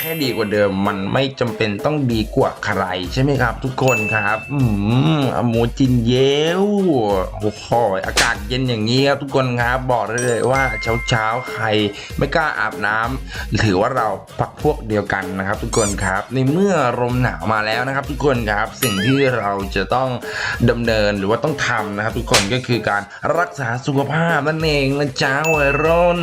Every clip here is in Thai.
แค่ดีกว่าเดิมมันไม่จำเป็นต้องดีกว่าใครใช่ไหมครับ ทุกคนครับ อืมอโมจินเยวโอ้โหอากาศเย็นอย่างนี้ครับทุกคนครับบอกได้เลยว่าเช้าเช้าๆใครไม่กล้าอาบน้ำถือว่าเราพักพวกเดียวกันนะครับ ทุกคนครับ ในเมื่อลมหนาวมาแล้วนะครับ ทุกคนครับสิ่งที่เราจะต้องดำเนินหรือว่าต้องทำนะครับ ทุกคนก็คือการรักษาสุขภาพนั่นเองนะจ้าวัยรุ่น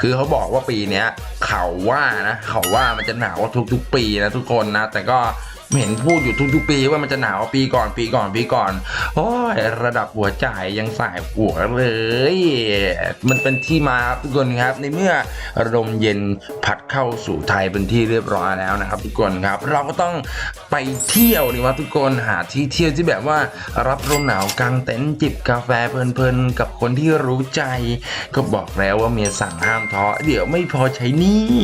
คือเขาบอกว่าปีเนี้ยเขาว่านะเขาว่ามันจะหนาวว่าทุกๆปีนะทุกคนนะ แต่ก็ เห็นพูดอยู่ทุกๆปีว่ามันจะหนาวปีก่อนปีก่อนปีก่อนโอ้ยระดับหัวใจยังสายหัวเลย มันเป็นที่มาทุกคนครับ ในเมื่อลมเย็นพัดเข้าสู่ไทยเป็นที่เรียบร้อยแล้วนะครับ ทุกคนครับ เราก็ต้องไปเที่ยวดีว่าทุกคนหาที่เที่ยวที่แบบว่ารับลมหนาวกลางเต็นท์จิบกาแฟเพลินๆกับคนที่รู้ใจ ก็บอกแล้วว่าเมียสั่งห้ามท้อเดี๋ยวไม่พอใช้นี่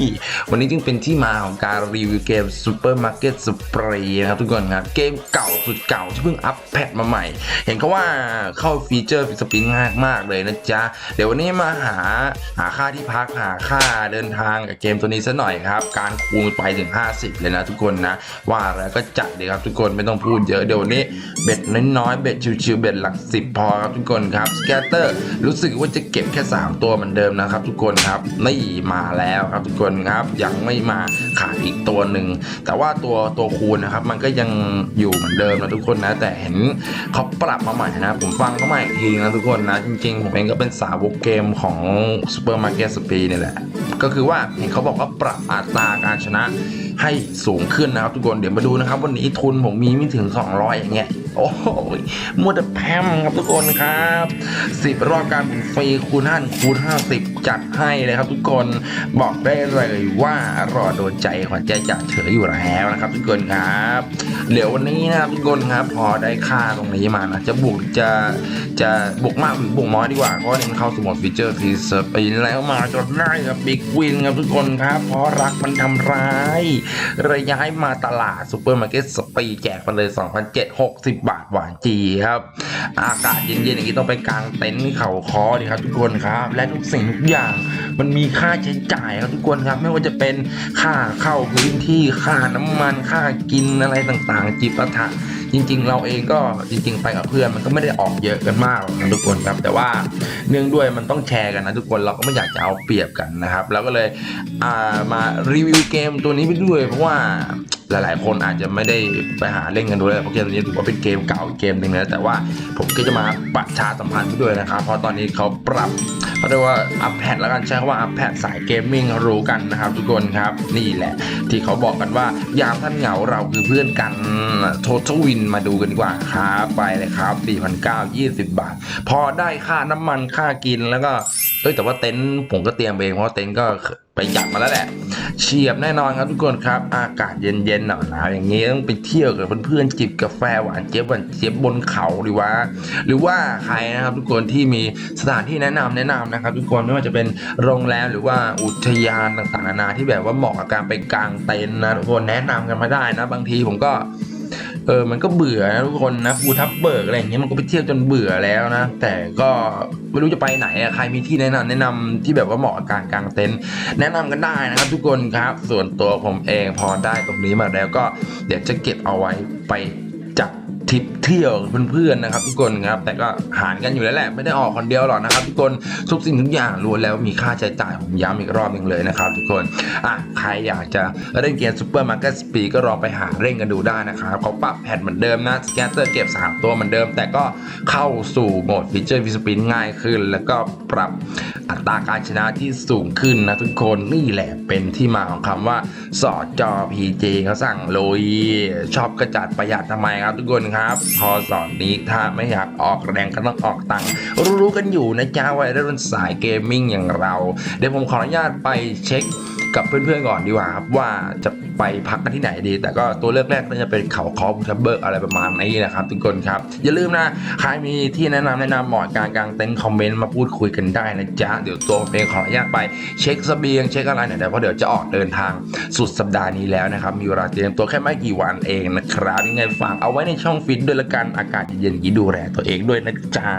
วันนี้จึงเป็นที่มาของการรีวิวเกม Super Market นะครับทุกคนครับ เกมเก่าสุดเก่าที่เพิ่งอัปแพทมาใหม่ เห็นเขาว่าเข้าฟีเจอร์ฟิสปินง่ายมากเลยนะจ๊ะ เดี๋ยววันนี้มาหาหาค่าที่พักหาค่าเดินทางกับเกมตัวนี้ซะหน่อยครับ การคูณไปถึง 50 เลยนะทุกคนนะ ว่าแล้วก็จัดเลยครับทุกคนไม่ต้องพูดเยอะเดี๋ยววันนี้เบ็ดน้อยๆเบ็ดชิวๆเบ็ดหลักสิบพอครับทุกคนครับสแกตเตอร์รู้สึกว่าจะเก็บแค่ 3 ตัวเหมือนเดิมนะครับ ทุกคนครับนี่มาแล้วครับทุกคนครับยังไม่มาขาดอีกตัวหนึ่งแต่ว่าตัวตัวคูณนะครับ มันก็ยังอยู่เหมือนเดิมนะทุกคนนะ แต่เห็นเขาปรับมาใหม่นะ ผมฟังเขาใหม่อีกทีนะทุกคนนะ จริงๆ ผมเองก็เป็นสาวกเกมของ Super Market Speed นี่แหละ ก็คือว่าเห็นเขาบอกว่าปรับอัตราการชนะให้สูงขึ้นนะครับทุกคนเดี๋ยวมาดูนะครับ วันนี้ทุนผมมีไม่ถึง 200 อย่างเงี้ยโอ้โหมัวแต่แพมครับทุกคนครับสิบรอบการฟรีคูณ5คูณ50จัดให้เลยครับทุกคนบอกได้เลยว่ารอโดนใจขวัญใจจ่าเฉยอยู่แล้วนะครับทุกคนครับ เดี๋ยววันนี้นะครับทุกคนครับ พอได้ค่าตรงนี้มานะจะบวกจะจะบวกมากหรือบวกน้อยดีกว่าเพราะว่มันเข้าสมดฟีเจอร์ทีสปีนแล้วมาจนได้ครับบิ๊กวินครับทุกคนครับเพราะรักมันทำร้ายระย้ายมาตลาดซูเปอร์มาร์เก็ตสปีแจกไปเลย 2,760 บาทหวานจีครับ อากาศเย็นๆอย่างนี้ต้องไปกางเต็นท์เขาคอดีครับทุกคนครับ และทุกสิ่งทุกอย่าง มันมีค่าใช้จ่ายครับทุกคนครับ ไม่ว่าจะเป็นค่าเข้าพื้นที่ค่าน้ำมันค่ากินอะไรต่างๆ จิปาถะจริง ๆ เราเองก็จริง ๆ ไปกับเพื่อนมันก็ไม่ได้ออกเยอะกันมากนะทุกคนครับ แต่ว่าเนื่องด้วยมันต้องแชร์กันนะทุกคนเราก็ไม่อยากจะเอาเปรียบกันนะครับเราก็เลยามารีวิวเกมตัวนี้ไปด้วย เพราะว่า หลาย ๆ คนอาจจะไม่ได้ไปหาเล่นกันด้วยเพราะเกมนี้ถือว่าเป็นเกมเก่าเกมหนึ่งนะแต่ว่าผมก็จะมาประชาสัมพันธ์ด้วยนะครับ เพราะตอนนี้เขาปรับเขาเรียกว่าอัปแพดแล้วกันใช้คำว่าอัปแพดสายเกมมิ่งรู้กันนะครับทุกคนครับนี่แหละ ที่เขาบอกกันว่ายามท่านเหงาเราคือเพื่อนกันโททวินมาดูกันดีกว่าครับไปเลยครับ4,920 บาท พอได้ค่าน้ำมันค่ากินแล้วก็เอ้ยแต่ว่าเต็นท์ผมก็เตรียมเองเพราะเต็นท์ก็ไปจัดมาแล้วแหละ เฉียบแน่นอนครับทุกคนครับ อากาศเย็นๆหนาวๆอย่างนี้ต้องไปเที่ยวกับเพื่อนๆจิบกาแฟหวานเจี๊ยบหวานเจี๊ยบบนเขาดีว่า หรือว่าใครนะครับทุกคนที่มีสถานที่แนะนำแนะนำนะครับ ทุกคนไม่ว่าจะเป็นโรงแรมหรือว่าอุทยานต่างๆนานาที่แบบว่าเหมาะกับการไปกางเต็นท์นะทุกคนแนะนำกันมาได้นะ บางทีผมก็ ออมันก็เบื่อนะทุกคนนะภูทับเบิกอะไรอย่างเงี้ยมันก็ไปเที่ยวจนเบื่อแล้วนะ แต่ก็ไม่รู้จะไปไหนอะใครมีที่แนะนำแนะนำที่แบบว่าเหมาะกับการกางเต็นท์แนะนำกันได้นะครับ ทุกคนครับ ส่วนตัวผมเองพอได้ตรงนี้มาแล้วก็เดี๋ยวจะเก็บเอาไว้ไปจัด ทริปเที่ยวกับเพื่อนๆนะครับทุกคนครับแต่ก็หารกันอยู่แล้วแหละไม่ได้ออกคนเดียวหรอกนะครับทุกคนทุกสิ่งทุกอย่างรวมแล้วมีค่าใช้จ่ายผมย้ำอีกรอบหนึ่งเลยนะครับ ทุกคนอะใครอยากจะเล่นเกมซูเปอร์มาร์เก็ตสปีก็ลองไปหาเล่นกันดูได้นะครับเขาปรับแพทเหมือนเดิมนะสแกตเตอร์เก็บ 3 ตัวเหมือนเดิม แต่ก็เข้าสู่โหมดฟีเจอร์ฟิสปินง่ายขึ้น แล้วก็ปรับอัตราการชนะที่สูงขึ้นนะทุกคนนี่แหละเป็นที่มาของคำว่าสอดจอ PJ เจเขาสั่งลุยชอบกระจัดประหยัดทำไมครับทุกคนครับพอสอนนี้ถ้าไม่อยากออกแรงก็ต้องออกตังค์รู้ๆกันอยู่นะจ้าวัยรุ่นสายเกมมิ่งอย่างเรา เดี๋ยวผมขออนุญาตไปเช็ค กับเพื่อนๆก่อนดีกว่าครับว่าจะไปพักกันที่ไหนดี แต่ก็ตัวเลือกแรกน่าจะเป็นเขาคอบูทับเบิร์กอะไรประมาณนี้นะครับทุกคนครับ อย่าลืมนะ ใครมีที่แนะนำแนะนำเหมาะการกลางเต็นท์คอมเมนต์มาพูดคุยกันได้นะจ๊ะ เดี๋ยวตัวเองขออนุญาตไปเช็คเสบียงเช็คอะไรหน่อยเดี๋ยวเพราะเดี๋ยวจะออกเดินทางสุดสัปดาห์นี้แล้วนะครับ มีเวลาเตรียมตัวแค่ไม่กี่วันเองนะครับยังไงฝากเอาไว้ในช่องฟิตด้วยละกันอากาศเย็นๆอย่างนี้ดูแลตัวเองด้วยนะจ๊ะ